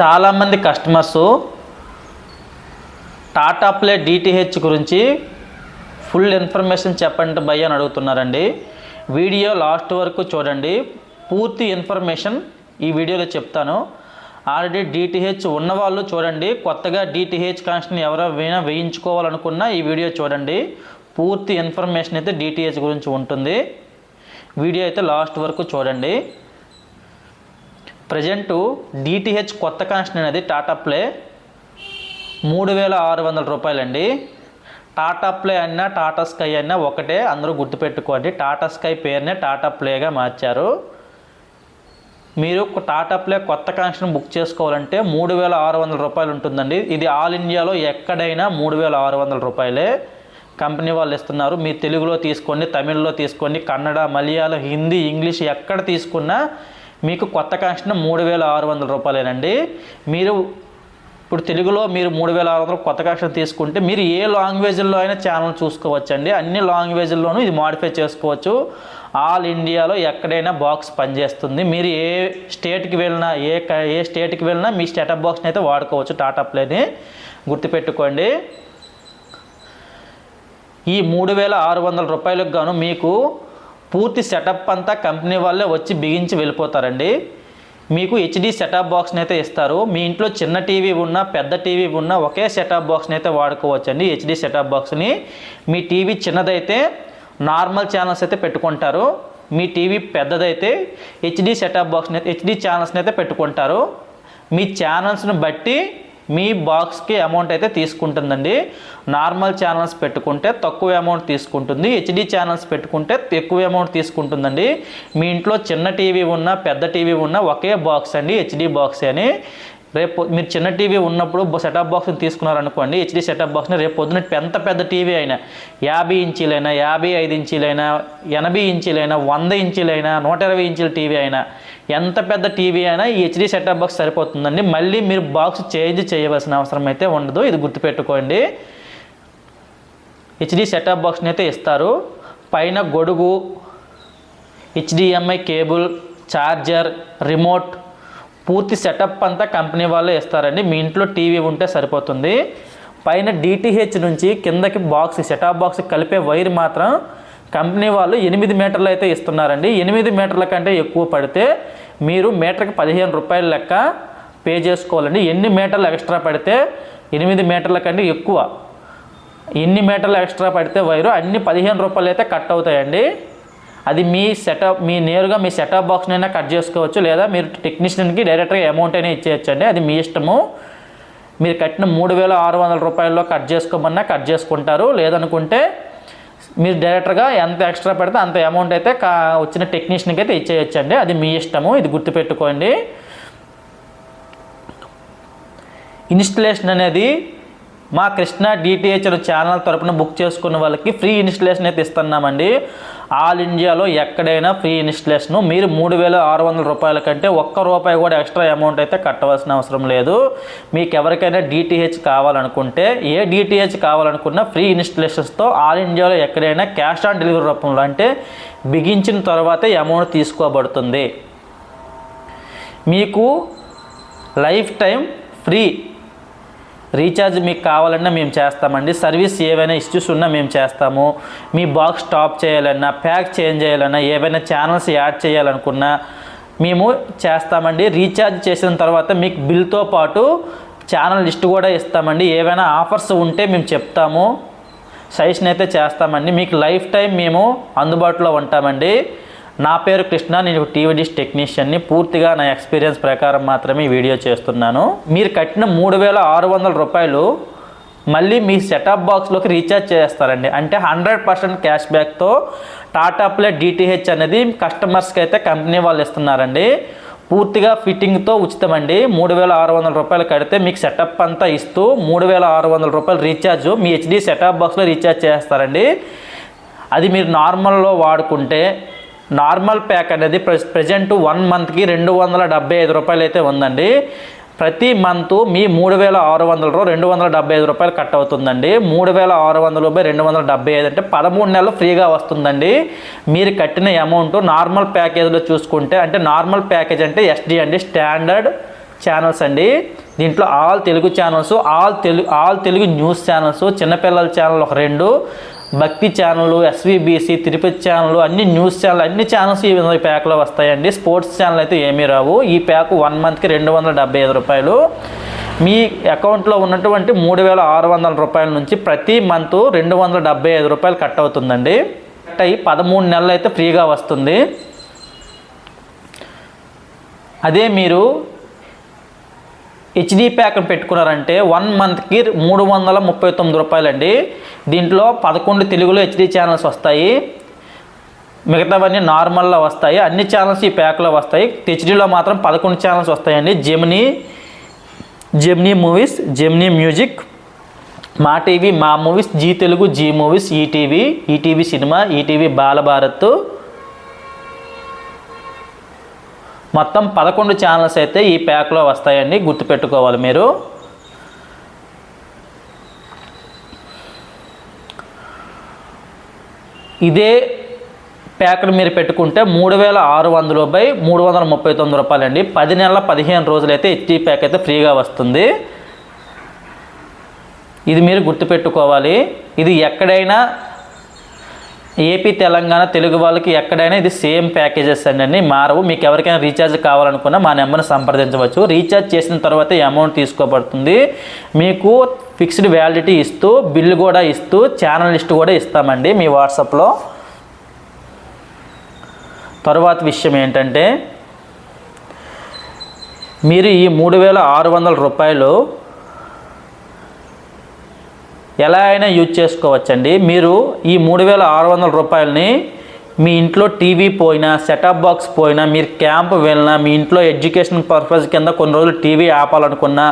చాలామంది customers Tata play DTH గురించి full information చెప్పండి భయ్య అని అడుగుతున్నారండి. వీడియో లాస్ట్ వరకు చూడండి. పూర్తి ఇన్ఫర్మేషన్ ఈ వీడియోలో చెప్తాను. ఆల్రెడీ డిటిహెచ్ ఉన్నవాళ్ళు చూడండి. కొత్తగా డిటిహెచ్ కనెక్షన్ ఎవరైనా వేయించుకోవాలనుకున్నా ఈ వీడియో చూడండి. పూర్తి ఇన్ఫర్మేషన్ అయితే డిటిహెచ్ గురించి ఉంటుంది. వీడియో అయితే లాస్ట్ వరకు చూడండి. ప్రజెంటు డిటిహెచ్ కొత్త కనెక్షన్ అనేది టాటా ప్లే మూడు వేల ఆరు వందల రూపాయలండి. టాటా ప్లే అయినా టాటా స్కై అయినా ఒకటే అందరూ గుర్తుపెట్టుకోండి. టాటా స్కై పేరునే టాటా ప్లేగా మార్చారు. మీరు టాటా ప్లే కొత్త కనెక్షన్ బుక్ చేసుకోవాలంటే మూడు వేల ఆరు వందల రూపాయలు ఉంటుందండి. ఇది ఆల్ ఇండియాలో ఎక్కడైనా మూడు వేల ఆరు వందల రూపాయలే. కంపెనీ వాళ్ళు ఇస్తున్నారు. మీరు తెలుగులో తీసుకోండి తమిళ్ళో తీసుకోండి కన్నడ మలయాళం హిందీ ఇంగ్లీష్ ఎక్కడ తీసుకున్నా మీకు కొత్త కనెక్షన్ మూడు వేల ఆరు వందల రూపాయలేనండి. మీరు ఇప్పుడు తెలుగులో మీరు మూడు వేల ఆరు వందలు కొత్త కనెక్షన్ తీసుకుంటే మీరు ఏ లాంగ్వేజ్లో అయినా ఛానల్ చూసుకోవచ్చండి. అన్ని లాంగ్వేజ్ల్లోనూ ఇది మాడిఫై చేసుకోవచ్చు. ఆల్ ఇండియాలో ఎక్కడైనా బాక్స్ పనిచేస్తుంది. మీరు ఏ స్టేట్కి వెళ్ళినా ఏ ఏ స్టేట్కి వెళ్ళినా మీ స్టేటప్ బాక్స్ని అయితే వాడుకోవచ్చు టాటా ప్లేని గుర్తుపెట్టుకోండి. ఈ మూడు వేల ఆరు వందల రూపాయలకు గాను మీకు పూర్తి సెటప్ అంతా కంపెనీ వాళ్ళే వచ్చి బిగించి వెళ్ళిపోతారండి. మీకు హెచ్డి సెటప్ బాక్స్ని అయితే ఇస్తారు. మీ ఇంట్లో చిన్న టీవీ ఉన్నా పెద్ద టీవీ ఉన్నా ఒకే సెటప్ బాక్స్ని అయితే వాడుకోవచ్చండి హెచ్డి సెటప్ బాక్స్ని. మీ టీవీ చిన్నదైతే నార్మల్ ఛానల్స్ అయితే పెట్టుకుంటారు. మీ టీవీ పెద్దదైతే హెచ్డి సెటప్ బాక్స్ని హెచ్డి ఛానల్స్ని అయితే పెట్టుకుంటారు. మీ ఛానల్స్ని బట్టి మీ బాక్స్కి అమౌంట్ అయితే తీసుకుంటుందండి. నార్మల్ ఛానల్స్ పెట్టుకుంటే తక్కువ అమౌంట్ తీసుకుంటుంది. హెచ్డి ఛానల్స్ పెట్టుకుంటే ఎక్కువ అమౌంట్ తీసుకుంటుందండి. మీ ఇంట్లో చిన్న టీవీ ఉన్నా పెద్ద టీవీ ఉన్నా ఒకే బాక్స్ అండి హెచ్డి బాక్స్ అని. రేపు మీరు చిన్న టీవీ ఉన్నప్పుడు సెటప్ బాక్స్ని తీసుకున్నారనుకోండి హెచ్డి సెటప్ బాక్స్ని రేపు పొద్దున ఎంత పెద్ద టీవీ అయినా యాభై ఇంచీలైనా యాభై ఐదు ఇంచీలైనా ఎనభై ఇంచీలైనా వంద ఇంచీలైనా నూట ఇరవై ఇంచుల టీవీ అయినా ఎంత పెద్ద టీవీ అయినా ఈ హెచ్డీ సెటప్ బాక్స్ సరిపోతుందండి. మళ్ళీ మీరు బాక్స్ చేంజ్ చేయవలసిన అవసరం అయితే ఉండదు. ఇది గుర్తుపెట్టుకోండి. హెచ్డీ సెటప్ బాక్స్ని అయితే ఇస్తారు. పైన గొడుగు హెచ్డిఎంఐ కేబుల్ ఛార్జర్ రిమోట్ పూర్తి సెటప్ అంతా కంపెనీ వాళ్ళే ఇస్తారండి. మీ ఇంట్లో టీవీ ఉంటే సరిపోతుంది. పైన డిటిహెచ్ నుంచి కిందకి బాక్స్ సెటాప్ బాక్స్ కలిపే వైర్ మాత్రం కంపెనీ వాళ్ళు ఎనిమిది మీటర్లు అయితే ఇస్తున్నారండి. ఎనిమిది మీటర్ల కంటే ఎక్కువ పడితే మీరు మీటర్కి పదిహేను రూపాయల లెక్క పే చేసుకోవాలండి. ఎన్ని మీటర్లు ఎక్స్ట్రా పడితే ఎనిమిది మీటర్ల కంటే ఎక్కువ. ఎన్ని మీటర్లు ఎక్స్ట్రా పడితే వైరు అన్ని పదిహేను రూపాయలు అయితే కట్ అవుతాయండి. అది మీ సెటప్ మీ నేరుగా మీ సెటప్ బాక్స్నైనా కట్ చేసుకోవచ్చు లేదా మీరు టెక్నీషియన్కి డైరెక్ట్గా అమౌంట్ అయినా ఇచ్చేయచ్చండి. అది మీ ఇష్టము. మీరు కట్టిన మూడు వేల ఆరు వందల రూపాయల్లో కట్ చేసుకోమన్నా కట్ చేసుకుంటారు. లేదనుకుంటే మీరు డైరెక్ట్గా ఎంత ఎక్స్ట్రా పెడితే అంత అమౌంట్ అయితే కా వచ్చిన టెక్నీషియన్కి అయితే ఇచ్చేయచ్చండి. అది మీ ఇష్టము. ఇది గుర్తుపెట్టుకోండి. ఇన్స్టలేషన్ అనేది మా కృష్ణ డిటిహెచ్ ఛానల్ తరపున బుక్ చేసుకున్న వాళ్ళకి ఫ్రీ ఇన్స్టలేషన్ అయితే ఇస్తున్నామండి. ఆల్ ఇండియాలో ఎక్కడైనా ఫ్రీ ఇన్స్టలేషన్. మీరు మూడు వేల ఆరు వందల రూపాయల కంటే ఒక్క రూపాయి కూడా ఎక్స్ట్రా అమౌంట్ అయితే కట్టవలసిన అవసరం లేదు. మీకు ఎవరికైనా డిటిహెచ్ కావాలనుకుంటే ఏ డిటిహెచ్ కావాలనుకున్నా ఫ్రీ ఇన్స్టలేషన్స్తో ఆల్ ఇండియాలో ఎక్కడైనా క్యాష్ ఆన్ డెలివరీ రూపంలో అంటే బిగించిన తర్వాతే అమౌంట్ తీసుకోబడుతుంది. మీకు లైఫ్ టైం ఫ్రీ రీఛార్జ్ మీకు కావాలన్నా మేము చేస్తామండి. సర్వీస్ ఏవైనా ఇష్యూస్ ఉన్నా మేము చేస్తాము. మీ బాక్స్ స్టాప్ చేయాలన్నా ప్యాక్ చేంజ్ చేయాలన్నా ఏవైనా ఛానల్స్ యాడ్ చేయాలనుకున్నా మేము చేస్తామండి. రీఛార్జ్ చేసిన తర్వాత మీకు బిల్తో పాటు ఛానల్ లిస్ట్ కూడా ఇస్తామండి. ఏవైనా ఆఫర్స్ ఉంటే మేము చెప్తాము. సజెషన్ అయితే చేస్తామండి. మీకు లైఫ్ టైం మేము అందుబాటులో ఉంటామండి. నా పేరు కృష్ణ నేను టీవీ డిష్ టెక్నీషియన్ని. పూర్తిగా నా ఎక్స్పీరియన్స్ ప్రకారం మాత్రమే వీడియో చేస్తున్నాను. మీరు కట్టిన మూడు వేల ఆరు వందల రూపాయలు మళ్ళీ మీ సెటప్ బాక్స్లోకి రీఛార్జ్ చేస్తారండి. అంటే హండ్రెడ్ పర్సెంట్ క్యాష్ బ్యాక్తో టాటా ప్లే డిటిహెచ్ అనేది కస్టమర్స్కి అయితే కంపెనీ వాళ్ళు ఇస్తున్నారండి. పూర్తిగా ఫిట్టింగ్తో ఉచితమండి. మూడు వేల ఆరు వందల రూపాయలు కడితే మీకు సెటప్ అంతా ఇస్తూ మూడు వేల ఆరు వందల రూపాయలు రీఛార్జ్ మీ హెచ్డి సెటప్ బాక్స్లో రీఛార్జ్ చేస్తారండి. అది మీరు నార్మల్లో వాడుకుంటే నార్మల్ ప్యాక్ అనేది ప్రజెంట్ వన్ మంత్కి రెండు వందల డెబ్బై ఐదు రూపాయలు అయితే ఉందండి. ప్రతి మంత్ మీ మూడు వేల ఆరు వందలు రెండు వందల డెబ్బై ఐదు రూపాయలు కట్ అవుతుందండి. మూడు వేల ఆరు వందల రూపాయలు రెండు వందల డెబ్బై ఐదు అంటే పదమూడు నెలలు ఫ్రీగా వస్తుందండి. మీరు కట్టిన అమౌంట్ నార్మల్ ప్యాకేజ్లో చూసుకుంటే అంటే నార్మల్ ప్యాకేజ్ అంటే ఎస్డి అండి స్టాండర్డ్ ఛానల్స్ అండి. దీంట్లో all Telugu channels all Telugu all Telugu news channels చిన్నపిల్లల ఛానల్ ఒక రెండు భక్తి ఛానల్ ఎస్వీబీసీ తిరుపతి ఛానల్ అన్ని న్యూస్ ఛానల్ అన్ని ఛానల్స్ ఈ విధంగా ప్యాక్లో వస్తాయండి. స్పోర్ట్స్ ఛానల్ అయితే ఏమీ రావు. ఈ ప్యాక్ వన్ మంత్కి రెండు వందల డెబ్బై ఐదు రూపాయలు. మీ అకౌంట్లో ఉన్నటువంటి మూడు వేల ఆరు వందల రూపాయల నుంచి ప్రతి మంత్ రెండు వందల డెబ్బై ఐదు రూపాయలు కట్ అవుతుందండి. కట్ అయ్యి పదమూడు నెలలు అయితే ఫ్రీగా వస్తుంది. అదే మీరు హెచ్డి ప్యాక్ పెట్టుకున్నారంటే వన్ మంత్కి మూడు వందల ముప్పై తొమ్మిది రూపాయలండి. దీంట్లో పదకొండు తెలుగులో హెచ్డి ఛానల్స్ వస్తాయి. మిగతావన్నీ నార్మల్లో వస్తాయి. అన్ని ఛానల్స్ ఈ ప్యాక్లో వస్తాయి. హెచ్డీలో మాత్రం పదకొండు ఛానల్స్ వస్తాయండి. Gemini Gemini movies Gemini music Maa TV Maa movies Zee Telugu Zee movies ETV ETV cinema ETV Balabharat మొత్తం పదకొండు ఛానల్స్ అయితే ఈ ప్యాక్లో వస్తాయండి. గుర్తుపెట్టుకోవాలి మీరు. ఇదే ప్యాక్ను మీరు పెట్టుకుంటే మూడు వేల ఆరు వందల బై మూడు వందల ముప్పై తొమ్మిది రూపాయలు అండి పది నెలల పదిహేను రోజులైతే హెచ్డీ ప్యాక్ అయితే ఫ్రీగా వస్తుంది. ఇది మీరు గుర్తుపెట్టుకోవాలి. ఇది ఎక్కడైనా ఏపీ తెలంగాణ తెలుగు వాళ్ళకి ఎక్కడైనా ఇది సేమ్ ప్యాకేజెస్ అండి. మారవు. మీకు ఎవరికైనా రీఛార్జ్ కావాలనుకున్నా మా నెంబర్ని సంప్రదించవచ్చు. రీఛార్జ్ చేసిన తర్వాత అమౌంట్ తీసుకోబడుతుంది. మీకు ఫిక్స్డ్ వ్యాలిడిటీ ఇస్తూ బిల్లు కూడా ఇస్తూ ఛానల్ లిస్ట్ కూడా ఇస్తామండి మీ వాట్సాప్లో. తరువాత విషయం ఏంటంటే మీరు ఈ మూడు వేల ఆరు వందల రూపాయలు ఎలా అయినా యూజ్ చేసుకోవచ్చండి. మీరు ఈ మూడు వేల ఆరు వందల రూపాయలని మీ ఇంట్లో టీవీ పోయినా సెటప్ బాక్స్ పోయినా మీరు క్యాంప్ వెళ్ళినా మీ ఇంట్లో ఎడ్యుకేషన్ పర్పస్ కింద కొన్ని రోజులు టీవీ ఆపాలనుకున్నా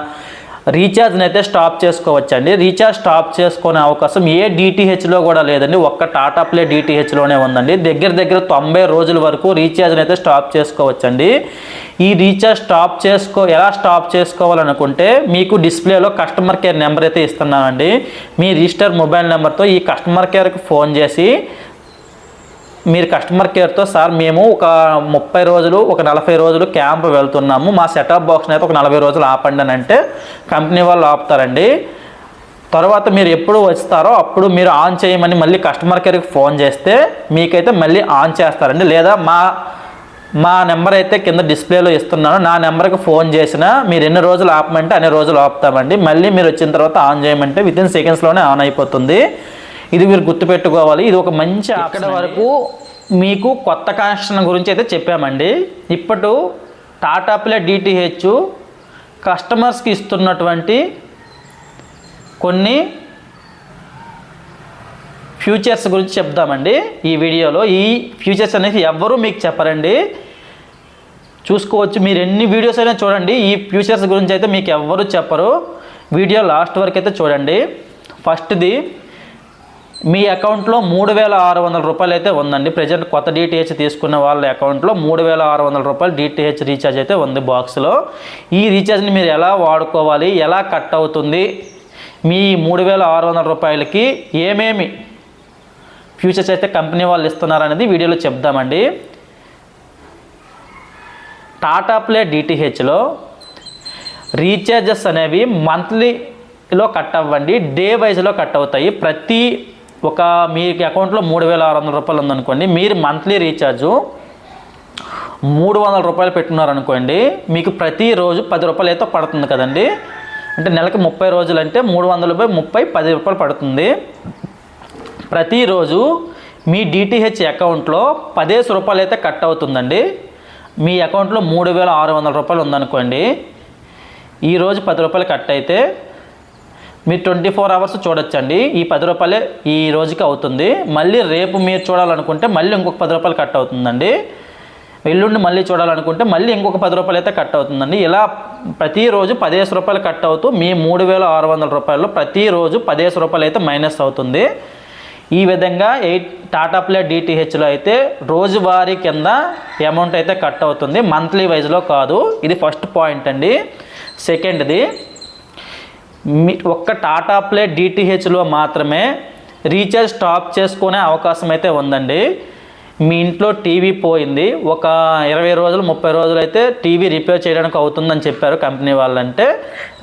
రీఛార్జ్ని అయితే స్టాప్ చేసుకోవచ్చండి. రీఛార్జ్ స్టాప్ చేసుకునే అవకాశం ఏ డిటిహెచ్లో కూడా లేదండి. ఒక్క టాటా ప్లే డిటిహెచ్లోనే ఉందండి. దగ్గర దగ్గర తొంభై రోజుల వరకు రీఛార్జ్ని అయితే స్టాప్ చేసుకోవచ్చండి. ఈ రీఛార్జ్ స్టాప్ చేసుకో ఎలా స్టాప్ చేసుకోవాలనుకుంటే మీకు డిస్ప్లేలో కస్టమర్ కేర్ నెంబర్ అయితే ఇస్తున్నానండి. మీ రిజిస్టర్ మొబైల్ నెంబర్తో ఈ కస్టమర్ కేర్కి ఫోన్ చేసి మీరు కస్టమర్ కేర్తో సార్ మేము ఒక ముప్పై రోజులు ఒక నలభై రోజులు క్యాంప్ వెళ్తున్నాము. మా సెటప్ బాక్స్ని అయితే ఒక నలభై రోజులు ఆపండి అని అంటే కంపెనీ వాళ్ళు ఆపుతారండి. తర్వాత మీరు ఎప్పుడు వస్తారో అప్పుడు మీరు ఆన్ చేయమని మళ్ళీ కస్టమర్ కేర్కి ఫోన్ చేస్తే మీకైతే మళ్ళీ ఆన్ చేస్తారండి. లేదా మా మా నెంబర్ అయితే కింద డిస్ప్లేలో ఇస్తున్నాను. నా నెంబర్కి ఫోన్ చేసినా మీరు ఎన్ని రోజులు ఆపమంటే అన్ని రోజులు ఆపుతామండి. మళ్ళీ మీరు వచ్చిన తర్వాత ఆన్ చేయమంటే విత్ ఇన్ సెకండ్స్లోనే ఆన్ అయిపోతుంది. ఇది మీరు గుర్తుపెట్టుకోవాలి. ఇది ఒక మంచి అక్కడ వరకు మీకు కొత్త కనెక్షన్ గురించి అయితే చెప్పామండి. ఇప్పుడు టాటా ప్లే డిటిహెచ్ కస్టమర్స్కి ఇస్తున్నటువంటి కొన్ని ఫ్యూచర్స్ గురించి చెప్దామండి ఈ వీడియోలో. ఈ ఫ్యూచర్స్ అనేది ఎవ్వరూ మీకు చెప్పరండి. చూసుకోవచ్చు. మీరు ఎన్ని వీడియోస్ అయినా చూడండి. ఈ ఫ్యూచర్స్ గురించి అయితే మీకు ఎవ్వరూ చెప్పరు. వీడియో లాస్ట్ వరకు అయితే చూడండి. ఫస్ట్ది మీ అకౌంట్లో మూడు వేల ఆరు వందల రూపాయలు అయితే ఉందండి. ప్రజెంట్ కొత్త డిటిహెచ్ తీసుకున్న వాళ్ళ అకౌంట్లో మూడు వేల ఆరు వందల రూపాయలు డిటిహెచ్ రీఛార్జ్ అయితే ఉంది బాక్స్లో. ఈ రీఛార్జ్ని మీరు ఎలా వాడుకోవాలి? ఎలా కట్ అవుతుంది? మీ మూడు వేల ఆరు వందల రూపాయలకి ఏమేమి ఫ్యూచర్స్ అయితే కంపెనీ వాళ్ళు ఇస్తున్నారనేది వీడియోలో చెప్దామండి. టాటా ప్లే డిటిహెచ్లో రీఛార్జెస్ అనేవి మంత్లీలో కట్ అవ్వండి. డే వైజ్లో కట్ అవుతాయి. ప్రతి ఒక మీ అకౌంట్లో మూడు వేల ఆరు వందల రూపాయలు ఉందనుకోండి మీరు మంత్లీ రీఛార్జు మూడు వందల రూపాయలు పెట్టుకున్నారనుకోండి మీకు ప్రతిరోజు పది రూపాయలు అయితే పడుతుంది కదండి. అంటే నెలకి ముప్పై రోజులు అంటే మూడు వందల బై ముప్పై పది రూపాయలు పడుతుంది. ప్రతిరోజు మీ డిటిహెచ్ అకౌంట్లో పదేసి రూపాయలు అయితే కట్ అవుతుందండి. మీ అకౌంట్లో మూడు వేల ఆరు వందల రూపాయలు ఉందనుకోండి ఈరోజు పది రూపాయలు కట్ అయితే మీరు ట్వంటీ ఫోర్ అవర్స్ చూడొచ్చండి. ఈ పది రూపాయలే ఈ రోజుకి అవుతుంది. మళ్ళీ రేపు మీరు చూడాలనుకుంటే మళ్ళీ ఇంకొక పది రూపాయలు కట్ అవుతుందండి. ఎల్లుండి మళ్ళీ చూడాలనుకుంటే మళ్ళీ ఇంకొక పది రూపాయలు అయితే కట్ అవుతుందండి. ఇలా ప్రతిరోజు పదిహేను రూపాయలు కట్ అవుతూ మీ మూడు వేల ఆరు వందల రూపాయలు ప్రతిరోజు పదిహేను రూపాయలు అయితే మైనస్ అవుతుంది. ఈ విధంగా ఎయిట్ టాటా ప్లే డిటిహెచ్లో అయితే రోజువారీ కింద అమౌంట్ అయితే కట్ అవుతుంది. మంత్లీ వైజ్లో కాదు. ఇది ఫస్ట్ పాయింట్ అండి. సెకండ్ది మీ ఒక్క టాటా ప్లే డిటిహెచ్లో మాత్రమే రీఛార్జ్ స్టాప్ చేసుకునే అవకాశం అయితే ఉందండి. మీ ఇంట్లో టీవీ పోయింది. ఒక ఇరవై రోజులు ముప్పై రోజులు అయితే టీవీ రిపేర్ చేయడానికి అవుతుందని చెప్పారు కంపెనీ వాళ్ళంటే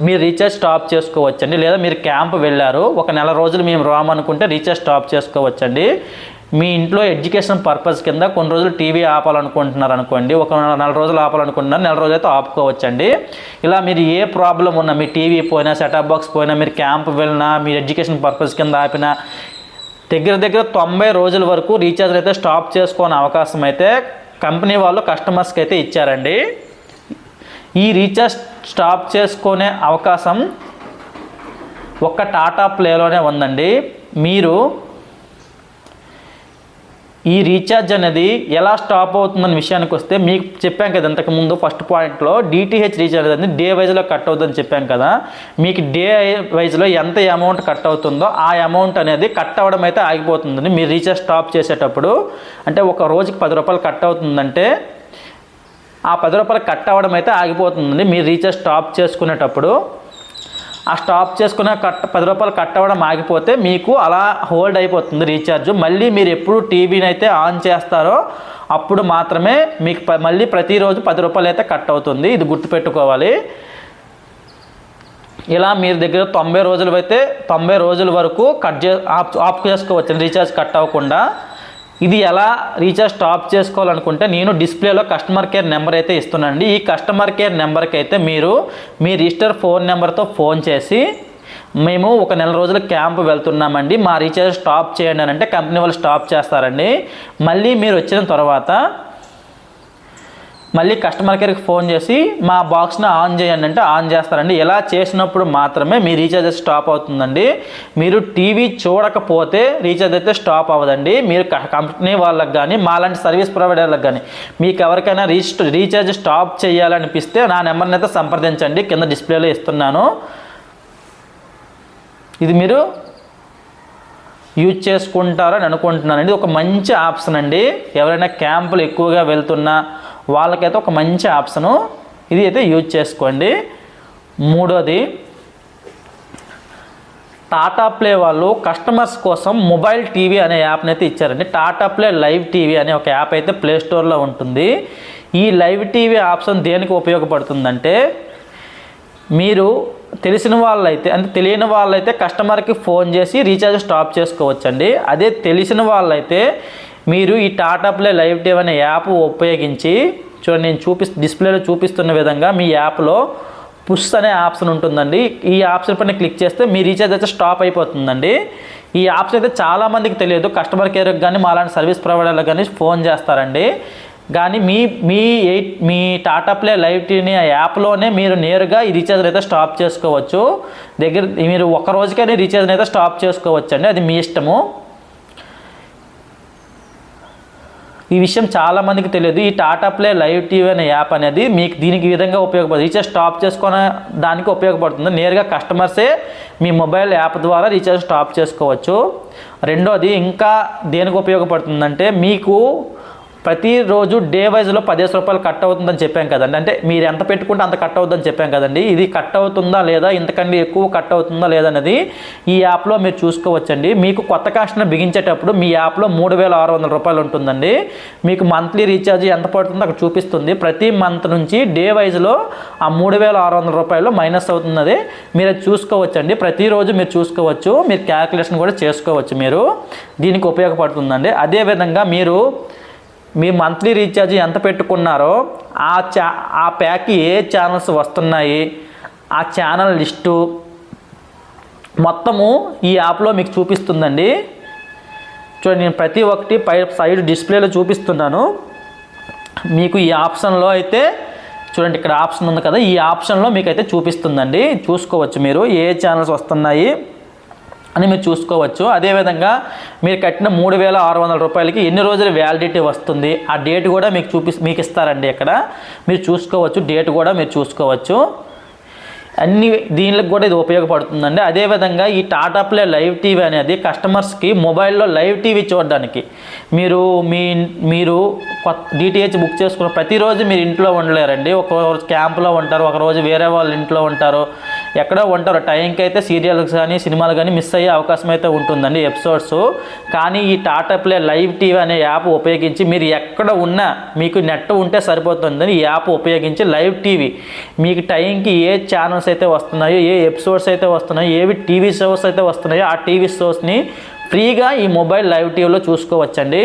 మీరు రీఛార్జ్ స్టాప్ చేసుకోవచ్చండి. లేదా మీరు క్యాంప్ వెళ్ళారు. ఒక నెల రోజులు మేము రామనుకుంటే రీఛార్జ్ స్టాప్ చేసుకోవచ్చండి. మీ ఇంట్లో ఎడ్యుకేషన్ పర్పస్ కింద కొన్ని రోజులు టీవీ ఆపాలనుకుంటున్నారు అనుకోండి ఒక నెల- రోజులు ఆపాలనుకుంటున్నారు నెల రోజులు అయితే ఆపుకోవచ్చండి. ఇలా మీరు ఏ ప్రాబ్లం ఉన్నా మీ టీవీ పోయినా సెటప్ బాక్స్ పోయినా మీరు క్యాంప్ వెళ్ళినా మీ ఎడ్యుకేషన్ పర్పస్ కింద ఆపినా దగ్గర దగ్గర తొంభై రోజుల వరకు రీఛార్జ్ అయితే స్టాప్ చేసుకునే అవకాశం అయితే కంపెనీ వాళ్ళు కస్టమర్స్కి అయితే ఇచ్చారండి. ఈ రీఛార్జ్ స్టాప్ చేసుకునే అవకాశం ఒక్క టాటా ప్లేలోనే ఉందండి. మీరు ఈ రీఛార్జ్ అనేది ఎలా స్టాప్ అవుతుందన్న విషయానికి వస్తే మీకు చెప్పాం కదా ఇంతకు ముందు ఫస్ట్ పాయింట్లో డిటిహెచ్ రీఛార్జ్ అనేది డే వైజ్లో కట్ అవుతుందని చెప్పాం కదా. మీకు డే వైజ్లో ఎంత అమౌంట్ కట్ అవుతుందో ఆ అమౌంట్ అనేది కట్ అవ్వడం అయితే ఆగిపోతుందండి మీరు రీఛార్జ్ స్టాప్ చేసేటప్పుడు అంటే ఒక రోజుకి పది రూపాయలు కట్ అవుతుందంటే ఆ పది రూపాయలు కట్ అవ్వడం అయితే ఆగిపోతుందండి మీరు రీఛార్జ్ స్టాప్ చేసుకునేటప్పుడు ఆ స్టాప్ చేసుకున్న కట్ పది రూపాయలు కట్ అవ్వడం ఆగిపోతే మీకు అలా హోల్డ్ అయిపోతుంది రీఛార్జ్. మళ్ళీ మీరు ఎప్పుడు టీవీని అయితే ఆన్ చేస్తారో అప్పుడు మాత్రమే మీకు మళ్ళీ ప్రతిరోజు పది రూపాయలు అయితే కట్ అవుతుంది. ఇది గుర్తుపెట్టుకోవాలి. ఇలా మీరు దగ్గర తొంభై రోజులు అయితే తొంభై రోజుల వరకు కట్ చే ఆప్ ఆఫ్ చేసుకోవచ్చు. రీఛార్జ్ కట్ అవ్వకుండా. ఇది ఎలా రీఛార్జ్ స్టాప్ చేసుకోవాలనుకుంటే నేను డిస్ప్లేలో కస్టమర్ కేర్ నెంబర్ అయితే ఇస్తున్నానండి. ఈ కస్టమర్ కేర్ నెంబర్కి అయితే మీరు మీ రిజిస్టర్ ఫోన్ నెంబర్తో ఫోన్ చేసి మేము ఒక నెల రోజుల క్యాంప్ వెళ్తున్నామండి. మా రీఛార్జ్ స్టాప్ చేయండి అని అంటే కంపెనీ వాళ్ళు స్టాప్ చేస్తారండి. మళ్ళీ మీరు వచ్చిన తర్వాత మళ్ళీ కస్టమర్ కేర్కి ఫోన్ చేసి మా బాక్స్ని ఆన్ చేయండి అంటే ఆన్ చేస్తారండి. ఇలా చేసినప్పుడు మాత్రమే మీ రీఛార్జ్ స్టాప్ అవుతుందండి. మీరు టీవీ చూడకపోతే రీఛార్జ్ అయితే స్టాప్ అవ్వదండి. మీరు క- కంపెనీ వాళ్ళకి కానీ మాలాంటి సర్వీస్ ప్రొవైడర్లకు కానీ మీకు ఎవరికైనా రీస్ట్ రీఛార్జ్ స్టాప్ చేయాలనిపిస్తే నా నెంబర్ని అయితే సంప్రదించండి. కింద డిస్ప్లేలో ఇస్తున్నాను. ఇది మీరు యూజ్ చేసుకుంటారని అనుకుంటున్నానండి. ఒక మంచి ఆప్షన్ అండి. ఎవరైనా క్యాంపులు ఎక్కువగా వెళ్తున్నా వాళ్ళకైతే ఒక మంచి ఆప్షను ఇది అయితే యూజ్ చేసుకోండి. మూడోది టాటా ప్లే వాళ్ళు కస్టమర్స్ కోసం మొబైల్ టీవీ అనే యాప్ని అయితే ఇచ్చారండి. టాటా ప్లే లైవ్ టీవీ అనే ఒక యాప్ అయితే ప్లే స్టోర్లో ఉంటుంది. ఈ లైవ్ టీవీ ఆప్షన్ దేనికి ఉపయోగపడుతుందంటే మీరు తెలిసిన వాళ్ళైతే అంటే తెలియని వాళ్ళైతే కస్టమర్కి ఫోన్ చేసి రీఛార్జ్ స్టాప్ చేసుకోవచ్చండి. అదే తెలిసిన వాళ్ళైతే మీరు ఈ టాటా ప్లే లైవ్ టీవ్ అనే యాప్ ఉపయోగించి చూడండి నేను చూపి డిస్ప్లేలో చూపిస్తున్న విధంగా మీ యాప్లో పుష్ అనే ఆప్షన్ ఉంటుందండి. ఈ ఆప్షన్ పైన క్లిక్ చేస్తే మీ రీఛార్జ్ అయితే స్టాప్ అయిపోతుందండి. ఈ ఆప్షన్ అయితే చాలామందికి తెలియదు. కస్టమర్ కేర్కి కానీ మా అలాంటి సర్వీస్ ప్రొవైడర్లకు కానీ ఫోన్ చేస్తారండి. కానీ మీ మీ ఎయిట్ మీ టాటా ప్లే లైవ్ టీవీ యాప్లోనే మీరు నేరుగా ఈ రీఛార్జ్ అయితే స్టాప్ చేసుకోవచ్చు. దగ్గర మీరు ఒక రోజుకైనా రీఛార్జ్ అయితే స్టాప్ చేసుకోవచ్చు అండి అది మీ ఇష్టము. ఈ విషయం చాలా మందికి తెలియదు. ఈ టాటా ప్లే లైవ్ టీవీ అనే యాప్ అనేది మీకు దీనికి ఈ విధంగా ఉపయోగపడుతుంది. రీఛార్జ్ స్టాప్ చేసుకునే దానికి ఉపయోగపడుతుంది. నేరుగా కస్టమర్సే మీ మొబైల్ యాప్ ద్వారా రీఛార్జ్ స్టాప్ చేసుకోవచ్చు. రెండోది ఇంకా దేనికి ఉపయోగపడుతుందంటే మీకు ప్రతిరోజు డే వైజ్లో పదిహేను రూపాయలు కట్ అవుతుందని చెప్పాం కదండి. అంటే మీరు ఎంత పెట్టుకుంటే అంత కట్ అవుతుందని చెప్పాం కదండి. ఇది కట్ అవుతుందా లేదా ఇంతకంటే ఎక్కువ కట్ అవుతుందా లేదా అనేది ఈ యాప్లో మీరు చూసుకోవచ్చండి. మీకు కొత్త కాస్ట్ని బిగించేటప్పుడు మీ యాప్లో మూడు వేల ఆరు వందల రూపాయలు ఉంటుందండి. మీకు మంత్లీ రీఛార్జ్ ఎంత పడుతుందో అక్కడ చూపిస్తుంది. ప్రతి మంత్ నుంచి డే వైజ్లో ఆ మూడు వేల ఆరు వందల రూపాయలు మైనస్ అవుతున్నది మీరు అది చూసుకోవచ్చండి. ప్రతిరోజు మీరు చూసుకోవచ్చు. మీరు క్యాల్కులేషన్ కూడా చేసుకోవచ్చు మీరు. దీనికి ఉపయోగపడుతుందండి. అదేవిధంగా మీరు మీ మంత్లీ రీఛార్జ్ ఎంత పెట్టుకున్నారో ఆ చా ఆ ప్యాక్కి ఏ ఛానల్స్ వస్తున్నాయి ఆ ఛానల్ లిస్టు మొత్తము ఈ యాప్లో మీకు చూపిస్తుందండి. చూడండి నేను ప్రతి ఒక్కటి పై సైడ్ డిస్ప్లేలో చూపిస్తున్నాను. మీకు ఈ ఆప్షన్లో అయితే చూడండి ఇక్కడ ఆప్షన్ ఉంది కదా ఈ ఆప్షన్లో మీకు అయితే చూపిస్తుందండి. చూసుకోవచ్చు మీరు ఏ ఛానల్స్ వస్తున్నాయి అని మీరు చూసుకోవచ్చు. అదేవిధంగా మీరు కట్టిన మూడు వేల ఆరు వందల రూపాయలకి ఎన్ని రోజులు వ్యాలిడిటీ వస్తుంది? ఆ డేట్ కూడా మీకు చూపి మీకు ఇస్తారండి ఇక్కడ. మీరు చూసుకోవచ్చు డేట్ కూడా మీరు చూసుకోవచ్చు. అన్ని దీనికి కూడా ఇది ఉపయోగపడుతుందండి. అదేవిధంగా ఈ టాటా ప్లే లైవ్ టీవీ అనేది కస్టమర్స్కి మొబైల్లో లైవ్ టీవీ చూడడానికి మీరు మీ మీరు కొత్త డిటిహెచ్ బుక్ చేసుకున్న ప్రతిరోజు మీరు ఇంట్లో ఉండలేరండి. ఒక రోజు క్యాంప్లో ఉంటారు ఒక రోజు వేరే వాళ్ళ ఇంట్లో ఉంటారు. ఎక్కడో ఉంటారు. టైంకి అయితే సీరియల్స్ కానీ సినిమాలు కానీ మిస్ అయ్యే అవకాశం అయితే ఉంటుందండి ఎపిసోడ్స్. కానీ ఈ టాటా ప్లే లైవ్ టీవీ అనే యాప్ ఉపయోగించి మీరు ఎక్కడ ఉన్నా మీకు నెట్ ఉంటే సరిపోతుందని ఈ యాప్ ఉపయోగించి లైవ్ టీవీ. మీకు టైంకి ఏ ఛానల్స్ అయితే వస్తున్నాయో ఏ ఎపిసోడ్స్ అయితే వస్తున్నాయో ఏవి టీవీ షోస్ అయితే వస్తున్నాయో ఆ టీవీ షోస్ని ఫ్రీగా ఈ మొబైల్ లైవ్ టీవీలో చూసుకోవచ్చండి.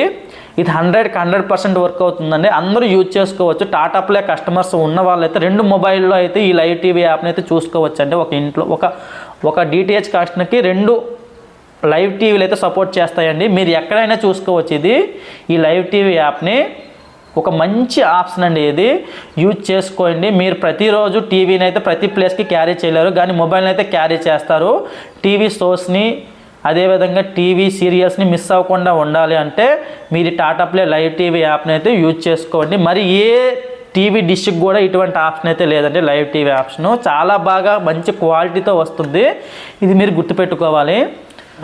ఇది హండ్రెడ్కి హండ్రెడ్ పర్సెంట్ వర్క్ అవుతుందండి. అందరూ యూజ్ చేసుకోవచ్చు. టాటా ప్లే కస్టమర్స్ ఉన్న వాళ్ళైతే రెండు మొబైల్లో అయితే ఈ లైవ్ టీవీ యాప్ని అయితే చూసుకోవచ్చు అండి ఒక ఇంట్లో ఒక ఒక డిటిహెచ్ కస్టమర్కి రెండు లైవ్ టీవీలు అయితే సపోర్ట్ చేస్తాయండి. మీరు ఎక్కడైనా చూసుకోవచ్చు ఇది. ఈ లైవ్ టీవీ యాప్ని ఒక మంచి ఆప్షన్ అండి ఇది. యూజ్ చేసుకోండి. మీరు ప్రతిరోజు టీవీని అయితే ప్రతి ప్లేస్కి క్యారీ చేయలేరు. కానీ మొబైల్ని అయితే క్యారీ చేస్తారు. టీవీ షోస్ని అదేవిధంగా టీవీ సీరియల్స్ని మిస్ అవ్వకుండా ఉండాలి అంటే మీరు టాటా ప్లే లైవ్ టీవీ యాప్ని అయితే యూజ్ చేసుకోండి. మరి ఏ టీవీ డిష్కి కూడా ఇటువంటి ఆప్షన్ అయితే లేదండి. లైవ్ టీవీ ఆప్షను చాలా బాగా మంచి క్వాలిటీతో వస్తుంది. ఇది మీరు గుర్తుపెట్టుకోవాలి.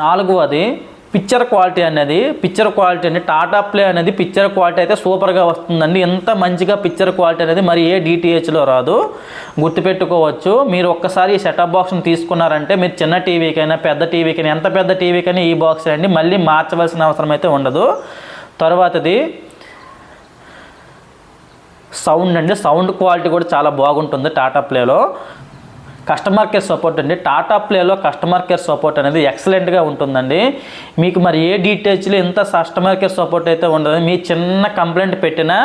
నాలుగవది పిక్చర్ క్వాలిటీ అనేది పిక్చర్ క్వాలిటీ అండి టాటా ప్లే అనేది పిక్చర్ క్వాలిటీ అయితే సూపర్గా వస్తుందండి. ఎంత మంచిగా పిక్చర్ క్వాలిటీ అనేది మరి ఏ డిటిహెచ్లో రాదు. గుర్తుపెట్టుకోవచ్చు మీరు ఒక్కసారి ఈ సెటప్ బాక్స్ని తీసుకున్నారంటే మీరు చిన్న టీవీకైనా పెద్ద టీవీకైనా ఎంత పెద్ద టీవీకైనా ఈ బాక్స్ అండి మళ్ళీ మార్చవలసిన అవసరం అయితే ఉండదు. తర్వాతది సౌండ్ అండి. సౌండ్ క్వాలిటీ కూడా చాలా బాగుంటుంది టాటా ప్లేలో. కస్టమర్ కేర్ సపోర్ట్ అండి. టాటా ప్లేలో కస్టమర్ కేర్ సపోర్ట్ అనేది ఎక్సలెంట్గా ఉంటుందండి. మీకు మరి ఏ డీటెయిల్స్లో ఎంత కస్టమర్ కేర్ సపోర్ట్ అయితే ఉండదు. మీ చిన్న కంప్లైంట్ పెట్టినా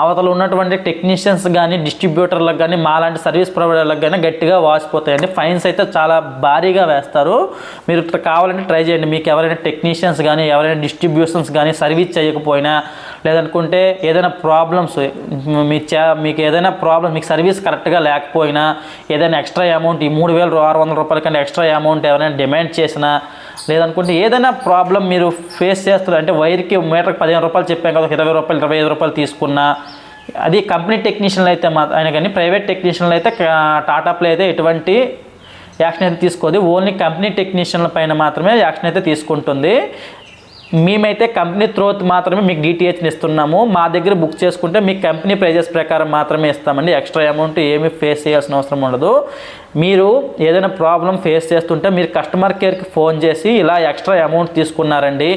అవతల ఉన్నటువంటి టెక్నీషియన్స్ కానీ డిస్ట్రిబ్యూటర్లకు కానీ మాలాంటి సర్వీస్ ప్రొవైడర్లకు కానీ గట్టిగా వాసిపోతాయండి. ఫైన్స్ అయితే చాలా భారీగా వేస్తారు. మీరు కావాలంటే ట్రై చేయండి. మీకు ఎవరైనా టెక్నీషియన్స్ కానీ ఎవరైనా డిస్ట్రిబ్యూషన్స్ కానీ సర్వీస్ చేయకపోయినా లేదనుకుంటే ఏదైనా ప్రాబ్లమ్స్ మీ చే మీకు ఏదైనా ప్రాబ్లమ్ మీకు సర్వీస్ కరెక్ట్గా లేకపోయినా ఏదైనా ఎక్స్ట్రా అమౌంట్ ఈ మూడు వేల ఆరు వందల రూపాయల కంటే ఎక్స్ట్రా అమౌంట్ ఎవరైనా డిమాండ్ చేసినా లేదనుకుంటే ఏదైనా ప్రాబ్లం మీరు ఫేస్ చేస్తారు అంటే వైర్కి మీటర్కి పదిహేను రూపాయలు చెప్పాం కదా ఇరవై రూపాయలు ఇరవై ఐదు రూపాయలు తీసుకున్నా అది కంపెనీ టెక్నీషియన్లు అయితే మా ఆయన కానీ ప్రైవేట్ టెక్నీషియన్లు అయితే టాటాప్లో అయితే ఎటువంటి యాక్షన్ అయితే తీసుకోదు. ఓన్లీ కంపెనీ టెక్నీషియన్ల పైన మాత్రమే యాక్షన్ అయితే తీసుకుంటుంది. మేమైతే కంపెనీ త్రోత్ మాత్రమే మీకు డిటిహెచ్ని ఇస్తున్నాము. మా దగ్గర బుక్ చేసుకుంటే మీకు కంపెనీ ప్రైజెస్ ప్రకారం మాత్రమే ఇస్తామండి. ఎక్స్ట్రా అమౌంట్ ఏమీ ఫేస్ చేయాల్సిన అవసరం ఉండదు. మీరు ఏదైనా ప్రాబ్లం ఫేస్ చేస్తుంటే మీరు కస్టమర్ కేర్కి ఫోన్ చేసి ఇలా ఎక్స్ట్రా అమౌంట్ తీసుకున్నారండి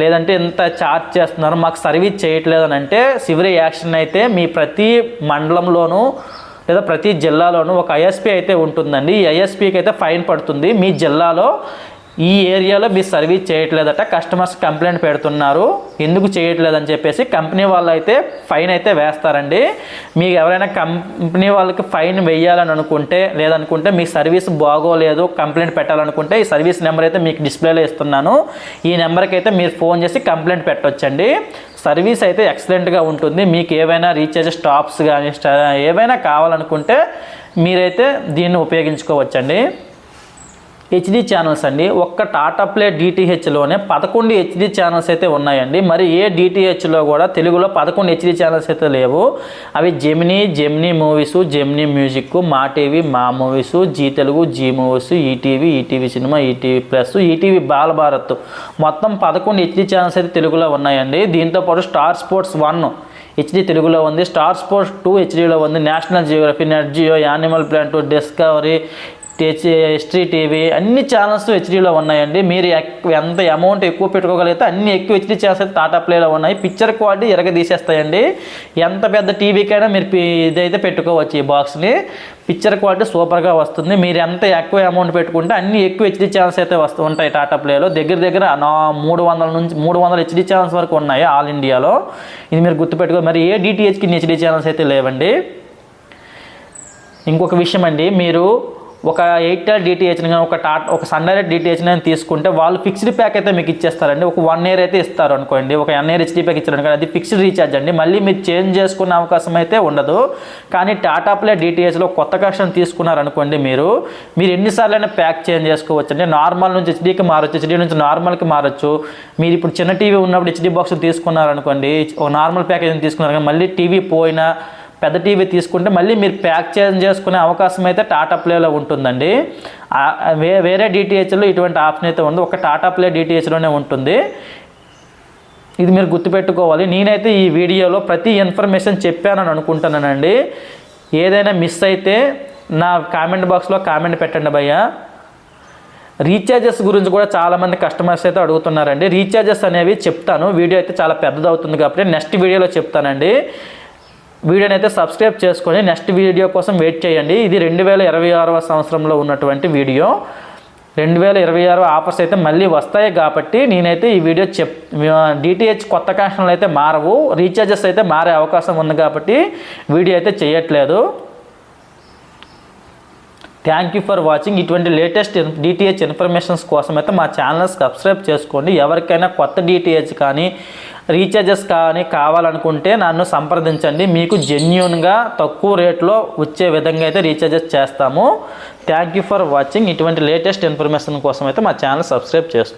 లేదంటే ఎంత ఛార్జ్ చేస్తున్నారు మాకు సర్వీస్ చేయట్లేదు అని అంటే సివిల్ యాక్షన్ అయితే మీ ప్రతి మండలంలోనూ లేదా ప్రతి జిల్లాలోనూ ఒక ఐఎస్పీ అయితే ఉంటుందండి. ఈ ఐఎస్పీకి అయితే ఫైన్ పడుతుంది. మీ జిల్లాలో ఈ ఏరియాలో మీరు సర్వీస్ చేయట్లేదట కస్టమర్స్ కంప్లైంట్ పెడుతున్నారు ఎందుకు చేయట్లేదని చెప్పేసి కంపెనీ వాళ్ళు అయితే ఫైన్ అయితే వేస్తారండి. మీకు ఎవరైనా కంపెనీ వాళ్ళకి ఫైన్ వేయాలని అనుకుంటే లేదనుకుంటే మీ సర్వీస్ బాగోలేదు కంప్లైంట్ పెట్టాలనుకుంటే ఈ సర్వీస్ నెంబర్ అయితే మీకు డిస్ప్లేలో ఇస్తున్నాను. ఈ నెంబర్కి అయితే మీరు ఫోన్ చేసి కంప్లైంట్ పెట్టొచ్చండి. సర్వీస్ అయితే ఎక్సలెంట్గా ఉంటుంది. మీకు ఏవైనా రీఛార్జ్ స్టాప్స్ కానీ స్టా- ఏవైనా కావాలనుకుంటే మీరైతే దీన్ని ఉపయోగించుకోవచ్చండి. హెచ్డి ఛానల్స్ అండి. ఒక్క టాటా ప్లే డిటిహెచ్లోనే పదకొండు హెచ్డి ఛానల్స్ అయితే ఉన్నాయండి. మరి ఏ డిటిహెచ్లో కూడా తెలుగులో పదకొండు హెచ్డి ఛానల్స్ అయితే లేవు. అవి Gemini Gemini movies Gemini music Maa TV Maa movies Zee Telugu Zee movies ETV ETV cinema ETV plus ETV Balabharat మొత్తం పదకొండు హెచ్డి ఛానల్స్ అయితే తెలుగులో ఉన్నాయండి. దీంతో పాటు స్టార్ స్పోర్ట్స్ వన్ హెచ్డి తెలుగులో ఉంది. స్టార్ స్పోర్ట్స్ టూ హెచ్డీలో ఉంది. National geography Nat Geo animal planet discovery history TV అన్ని ఛానల్స్ హెచ్డీలో ఉన్నాయండి. మీరు ఎక్- ఎంత అమౌంట్ ఎక్కువ పెట్టుకోగలిగితే అన్ని ఎక్కువ హెచ్డీ ఛానల్స్ అయితే టాటా ప్లేలో ఉన్నాయి. పిక్చర్ క్వాలిటీ ఎరగ తీసేస్తాయండి ఎంత పెద్ద టీవీకైనా మీరు ఇదైతే పెట్టుకోవచ్చు ఈ బాక్స్ని పిక్చర్ క్వాలిటీ సూపర్గా వస్తుంది. మీరు ఎంత ఎక్కువ అమౌంట్ పెట్టుకుంటే అన్ని ఎక్కువ హెచ్డీ ఛానల్స్ అయితే వస్తూ ఉంటాయి టాటా ప్లేలో. దగ్గర దగ్గర నా మూడు వందల నుంచి మూడు వందల హెచ్డీ ఛానల్స్ వరకు ఉన్నాయి ఆల్ ఇండియాలో. ఇది మీరు గుర్తుపెట్టుకో మరి ఏ డిటిహెచ్కి హెచ్డీ ఛానల్స్ అయితే లేవండి? ఇంకొక విషయం అండి. మీరు ఒక ఎయిర్టెల్ డిటిహెచ్ని కానీ ఒక టాటా ఒక సన్ డైరెక్ట్ డిటిహెచ్ని కానీ తీసుకుంటే వాళ్ళు ఫిక్స్డ్ ప్యాక్ అయితే మీకు ఇచ్చేస్తారండి. ఒక వన్ ఇయర్ అయితే ఇస్తారు అనుకోండి. ఒక వన్ ఇయర్ హెచ్డీ ప్యాక్ ఇచ్చారు అనుకోండి. అది ఫిక్స్డ్ రీఛార్జ్ అండి. మళ్ళీ మీరు చేంజ్ చేసుకునే అవకాశం అయితే ఉండదు. కానీ టాటా ప్లే డిటిహెచ్లో కొత్త కనెక్షన్ తీసుకున్నారనుకోండి మీరు మీరు ఎన్నిసార్లు అయినా ప్యాక్ చేంజ్ చేసుకోవచ్చు అండి నార్మల్ నుంచి హెచ్డీకి మారచ్చు హెచ్డీ నుంచి నార్మల్కి మారచ్చు. మీరు ఇప్పుడు చిన్న టీవీ ఉన్నప్పుడు హెచ్డీ బాక్స్ తీసుకున్నారనుకోండి ఒక నార్మల్ ప్యాకేజ్ తీసుకున్నారు కానీ మళ్ళీ టీవీ పోయినా పెద్ద టీవీ తీసుకుంటే మళ్ళీ మీరు ప్యాక్ చేంజ్ చేసుకునే అవకాశం అయితే టాటా ప్లేలో ఉంటుందండి. వే వేరే డిటిహెచ్లో ఇటువంటి ఆప్షన్ అయితే ఉంది. ఒక టాటా ప్లే డిటిహెచ్లోనే ఉంటుంది. ఇది మీరు గుర్తుపెట్టుకోవాలి. నేనైతే ఈ వీడియోలో ప్రతి ఇన్ఫర్మేషన్ చెప్పానని అనుకుంటున్నానండి. ఏదైనా మిస్ అయితే నా కామెంట్ బాక్స్లో కామెంట్ పెట్టండి భయ్యా. రీఛార్జెస్ గురించి కూడా చాలామంది కస్టమర్స్ అయితే అడుగుతున్నారండి. రీఛార్జెస్ అనేవి చెప్తాను. వీడియో అయితే చాలా పెద్దది అవుతుంది కాబట్టి నెక్స్ట్ వీడియోలో చెప్తానండి. వీడియోని అయితే సబ్స్క్రైబ్ చేసుకొని నెక్స్ట్ వీడియో కోసం వెయిట్ చేయండి. ఇది రెండు వేల ఇరవై ఆరవ సంవత్సరంలో ఉన్నటువంటి వీడియో. రెండు వేల ఇరవై ఆరు ఆఫర్స్ అయితే మళ్ళీ వస్తాయి కాబట్టి నేనైతే ఈ వీడియో చెప్ డిటిహెచ్ కొత్త కనెక్షన్లు అయితే మారవు. రీఛార్జెస్ అయితే మారే అవకాశం ఉంది కాబట్టి వీడియో అయితే చేయట్లేదు. థ్యాంక్ యూ ఫర్ వాచింగ్ ఇటువంటి లేటెస్ట్ డిటిహెచ్ ఇన్ఫర్మేషన్స్ కోసం అయితే మా ఛానల్ సబ్స్క్రైబ్ చేసుకోండి. ఎవరికైనా కొత్త డిటిహెచ్ కానీ రీఛార్జెస్ కానీ కావాలనుకుంటే నన్ను సంప్రదించండి. మీకు జెన్యున్గా తక్కువ రేట్లో వచ్చే విధంగా అయితే రీఛార్జెస్ చేస్తాము. థ్యాంక్ యూ ఫర్ వాచింగ్ ఇటువంటి లేటెస్ట్ ఇన్ఫర్మేషన్ కోసం అయితే మా ఛానల్ సబ్స్క్రైబ్ చేసుకోండి.